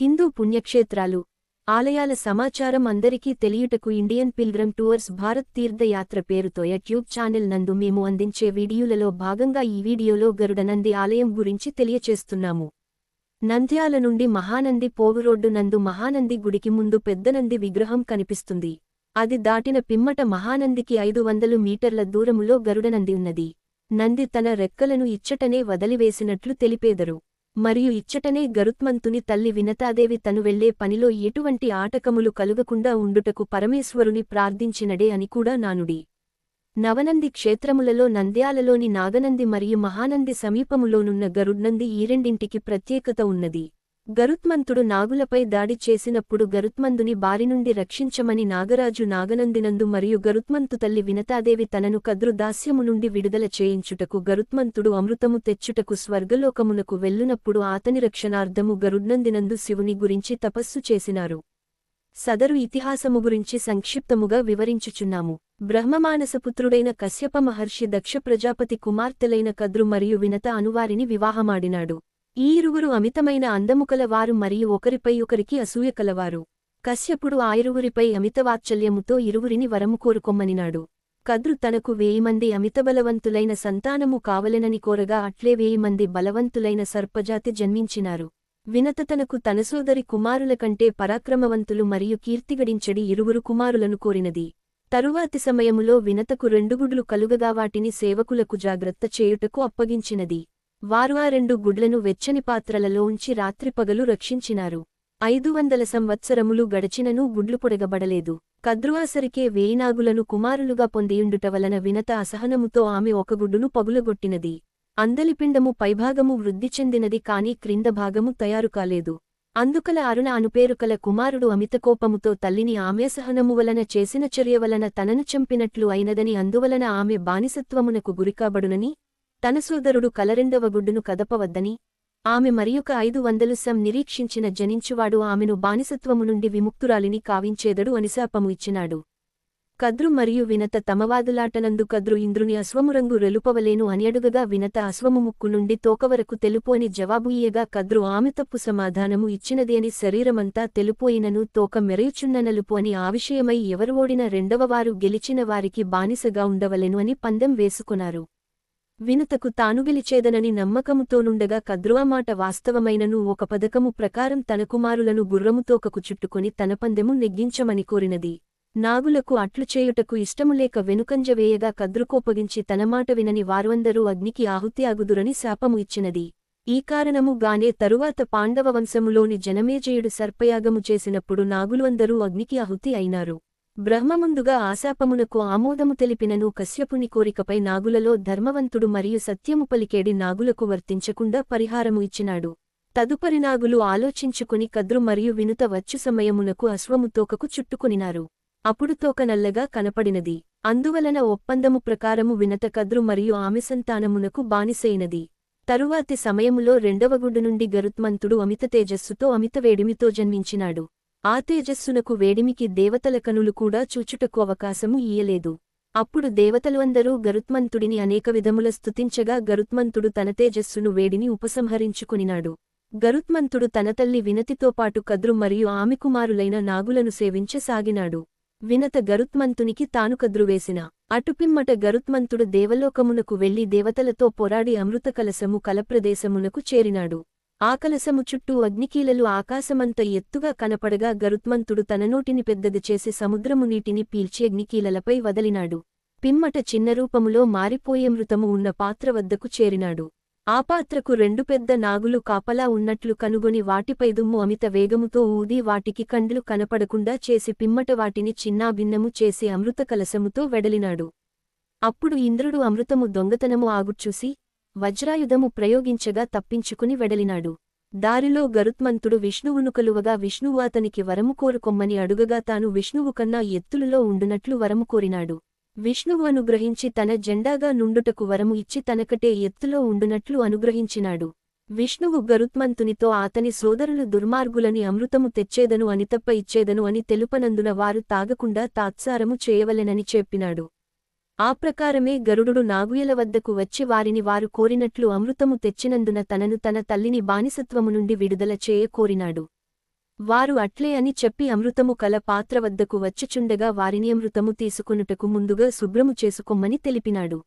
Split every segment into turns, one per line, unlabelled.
హిందూ పుణ్యక్షేత్రాలు. ఆలయాల సమాచారం అందరికీ తెలియుటకు Indian pilgrim tours Bharat Teerthayatra పేరుతో యూట్యూబ్ ఛానల్ నందు మేము అందించే వీడియోలలో భాగంగా ఈ వీడియోలో గరుడనంది ఆలయం గురించి తెలియచేస్తున్నాము. నంద్యాల నుండి మహానంది పోవురోడ్డు నందు మహానంది గుడికి ముందు పెద్దనంది విగ్రహం కనిపిస్తుంది. అది దాటిన పిమ్మట మహానందికి ఐదు వందలు మీటర్ల దూరములో గరుడనంది ఉన్నది. నంది తన రెక్కలను ఇచ్చటనే వదిలివేసినట్లు తెలిపేదరు. మరియు ఇచ్చటనే గరుత్మంతుని తల్లి వినతాదేవి తను వెళ్ళే పనిలో ఎటువంటి ఆటకములు కలుగకుండా ఉండుటకు పరమేశ్వరుని ప్రార్థించినడే అని కూడా నానుడి. నవనంది క్షేత్రములలో నంద్యాలలోని నాగనంది మరియు మహానంది సమీపములోనున్న గరుడ్నంది ఈ రెండింటికి ప్రత్యేకత ఉన్నది. గరుత్మంతుడు నాగులపై దాడి చేసినప్పుడు గరుత్మందుని బారినుండి రక్షించమని నాగరాజు నాగనందినందు మరియు గరుత్మంతు తల్లి వినతాదేవి తనను కద్రు దాస్యము నుండి విడుదల చేయించుటకు గరుత్మంతుడు అమృతము తెచ్చుటకు స్వర్గలోకమునకు వెళ్ళునప్పుడు ఆతని రక్షణార్థము గరుడ్నందినందు శివుని గురించి తపస్సు చేసినారు. సదరు ఇతిహాసము గురించి సంక్షిప్తముగా వివరించుచున్నాము. బ్రహ్మమానసపుత్రుడైన కశ్యప మహర్షి దక్ష ప్రజాపతి కుమార్తెలైన కద్రు మరియు వినత అనువారిని వివాహమాడినాడు. ఈ ఇరువురు అమితమైన అందముకలవారు మరియు ఒకరిపై ఒకరికి అసూయ కలవారు. కశ్యపుడు ఆయిరువురిపై అమితవాత్సల్యముతో ఇరువురిని వరము కోరుకొమ్మనినాడు. కద్రు తనకు వేయిమంది అమితబలవంతులైన సంతానము కావలెనని కోరగా అట్లే వేయిమంది బలవంతులైన సర్పజాతి జన్మించినారు. వినత తనకు తన సోదరి కుమారుల కంటే పరాక్రమవంతులు మరియు కీర్తిగడించడి ఇరువురు కుమారులను కోరినది. తరువాతి సమయములో వినతకు రెండుగుడ్లు కలుగగా వాటిని సేవకులకు జాగ్రత్త చేయుటకు అప్పగించినది. వారు ఆ రెండు గుడ్లను వెచ్చని పాత్రలలో ఉంచి రాత్రిపగలు రక్షించినారు. ఐదు వందల సంవత్సరములు గడచిననూ గుడ్లు పొడగబడలేదు. కద్రువాసరికే వేయినాగులను కుమారులుగా పొందియుండుట వలన వినత అసహనముతో ఆమె ఒక గుడ్డును పగులగొట్టినది. అందలిపిండము పైభాగము వృద్ధి చెందినది కాని క్రింద భాగము తయారు కాలేదు. అందుకల అరుణ అనుపేరుకల కుమారుడు అమితకోపముతో తల్లిని ఆమె సహనము వలన చేసిన చర్య వలన తనను చంపినట్లు అయినదని అందువలన ఆమె బానిసత్వమునకు గురికాబడునని తన సోదరుడు కలరెండవ గుడ్డును కదపవద్దని ఆమె మరియొక ఐదు వందలు సం నిరీక్షించిన జనించువాడు ఆమెను బానిసత్వము నుండి విముక్తురాలిని కావించేదడు అనిశాపము ఇచ్చినాడు. కద్రు మరియు వినత తమవాదులాటనందు కద్రు ఇంద్రుని అశ్వమురంగు రెలుపవలేను అని అడుగగా వినత అశ్వము ముక్కు నుండి తోకవరకు తెలుపు అని జవాబు ఇయ్యగా కద్రు ఆమె తప్పు సమాధానము ఇచ్చినది అని శరీరమంతా తెలుపోయినను తోక మెరయుచున్న నలుపు అని ఆ విషయమై ఎవరు ఓడిన రెండవవారు గెలిచిన వారికి బానిసగా ఉండవలెను అని పందెం వేసుకున్నారు వినుతకు తాను గెలిచేదనని నమ్మకముతోనుండగా కద్రువామాట వాస్తవమైనను ఒక పథకము ప్రకారం తన కుమారులను గుర్రముతోకకు చుట్టుకొని తన పందెము నెగ్గించమని కోరినది. నాగులకు అట్లు చేయుటకు ఇష్టములేక వెనుకంజ వేయగా కద్రుకోపగించి తనమాట వినని వారువందరూ అగ్నికి ఆహుతి అగుదురని శాపము ఇచ్చినది. ఈ కారణము గానే తరువాత పాండవ వంశములోని జనమేజయుడు సర్పయాగము చేసినప్పుడు నాగులు అగ్నికి ఆహుతి అయినారు. బ్రహ్మముందుగా ఆశాపమునకు ఆమోదము తెలిపినను కశ్యపుని కోరికపై నాగులలో ధర్మవంతుడు మరియు సత్యము పలికేడి నాగులకు వర్తించకుండా పరిహారము ఇచ్చినాడు. తదుపరి నాగులు ఆలోచించుకుని కద్రు మరియు వినుత వచ్చు సమయమునకు అశ్వము తోకకు చుట్టుకునినారు. అప్పుడు తోక నల్లగా కనపడినది. అందువలన ఒప్పందము ప్రకారము వినత కద్రు మరియు ఆమె సంతానమునకు బానిసైనది. తరువాతి సమయములో రెండవ గుడ్డు నుండి గరుత్మంతుడు అమిత తేజస్సుతో అమిత వేడిమితో జన్మించినాడు. ఆ తేజస్సునకు వేడిమికి దేవతల కనులు కూడా చూచుటకు అవకాశము ఇయ్యలేదు. అప్పుడు దేవతలు అందరూ గరుత్మంతుడిని అనేక విధముల స్థుతించగా గరుత్మంతుడు తన తేజస్సును వేడిని ఉపసంహరించుకునినాడు. గరుత్మంతుడు తన తల్లి వినతితోపాటు కద్రు మరియు ఆమె కుమారులైన నాగులను సేవించసాగినాడు. వినత గరుత్మంతునికి తాను కద్రువేసిన అటుపిమ్మట గరుత్మంతుడు దేవలోకమునకు వెళ్ళి దేవతలతో పోరాడి అమృతకలసము కలప్రదేశమునకు చేరినాడు. ఆకలసము చుట్టూ అగ్నికీలలు ఆకాశమంత ఎత్తుగా కనపడగా గరుత్మంతుడు తన నోటిని పెద్దది చేసి సముద్రము నీటిని పీల్చి అగ్నికీలలపై వదలినాడు. పిమ్మట చిన్నరూపములో మారిపోయే మృతము ఉన్న పాత్ర వద్దకు చేరినాడు. ఆ పాత్రకు రెండు పెద్ద నాగులు కాపలా ఉన్నట్లు కనుగొని వాటిపై దుమ్ము అమిత వేగముతో ఊది వాటికి కండ్లు కనపడకుండా చేసి పిమ్మట వాటిని చిన్నాభిన్నము చేసి అమృత కలసముతో వెడలినాడు. అప్పుడు ఇంద్రుడు అమృతము దొంగతనము ఆగుచూసి వజ్రాయుధము ప్రయోగించగా తప్పించుకుని వెడలినాడు. దారిలో గరుత్మంతుడు విష్ణువును కలువగా విష్ణువు అతనికి వరము కోరుకొమ్మని అడుగగా తాను విష్ణువు కన్నా ఎత్తులులో ఉండునట్లు వరము కోరినాడు. విష్ణువు అనుగ్రహించి తన జెండాగా నుండుటకు వరము ఇచ్చి తనకటే ఎత్తులో ఉండునట్లు అనుగ్రహించినాడు. విష్ణువు గరుత్మంతునితో అతని సోదరులు దుర్మార్గులని అమృతము తెచ్చేదను అనితప్ప ఇచ్చేదను అని తెలుపనందున వారు తాగకుండా తాత్సారము చేయవలెనని చెప్పినాడు. ఆ ప్రకారమే గరుడు నాగుయల వద్దకు వచ్చి వారిని వారు కోరినట్లు అమృతము తెచ్చినందున తనను తన తల్లిని బానిసత్వము నుండి విడుదల చేయ కోరినాడు. వారు అట్లే అని చెప్పి అమృతము కల పాత్ర వద్దకు వచ్చిచుండగా వారిని అమృతము తీసుకునుటకు ముందుగా శుభ్రము చేసుకొమ్మని తెలిపినాడు.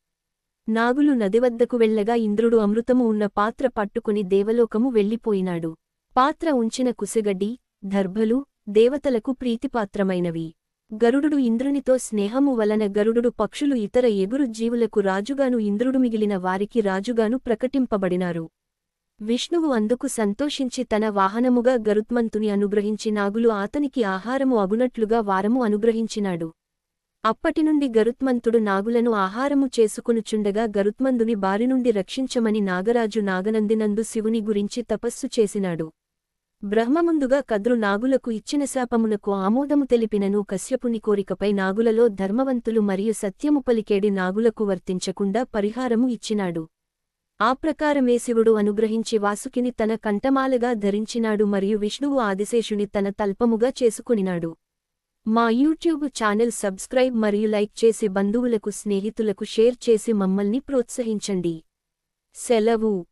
నాగులు నది వద్దకు వెళ్ళగా ఇంద్రుడు అమృతము ఉన్న పాత్ర పట్టుకుని దేవలోకము వెళ్ళిపోయినాడు. పాత్ర ఉంచిన కుసిగడ్డి దర్భలు దేవతలకు ప్రీతిపాత్రమైనవి. గరుడు ఇంద్రునితో స్నేహము వలన గరుడు పక్షులు ఇతర ఎగురు జీవులకు రాజుగాను ఇంద్రుడు మిగిలిన వారికి రాజుగాను ప్రకటింపబడినారు. విష్ణువు అందుకు సంతోషించి తన వాహనముగా గరుత్మంతుని అనుగ్రహించి నాగులు ఆతనికి ఆహారము అగునట్లుగా వారము అనుగ్రహించినాడు. అప్పటినుండి గరుత్మంతుడు నాగులను ఆహారము చేసుకునుచుండగా గరుత్మందుని బారినుండి రక్షించమని నాగరాజు నాగనందినందు శివుని గురించి తపస్సు చేసినాడు. బ్రహ్మముందుగా కద్రు నాగులకు ఇచ్చిన శాపమునకు ఆమోదము తెలిపినను కశ్యపుని కోరికపై నాగులలో ధర్మవంతులు మరియు సత్యము పలికేడి నాగులకు వర్తించకుండా పరిహారము ఇచ్చినాడు. ఆ ప్రకారమే శివుడు అనుగ్రహించి వాసుకిని తన కంఠమాలగా ధరించినాడు మరియు విష్ణువు ఆదిశేషుని తన తల్పముగా చేసుకునినాడు. మా యూట్యూబ్ ఛానల్ సబ్స్క్రైబ్ మరియు లైక్ చేసి బంధువులకు స్నేహితులకు షేర్ చేసి మమ్మల్ని ప్రోత్సహించండి. సెలవు.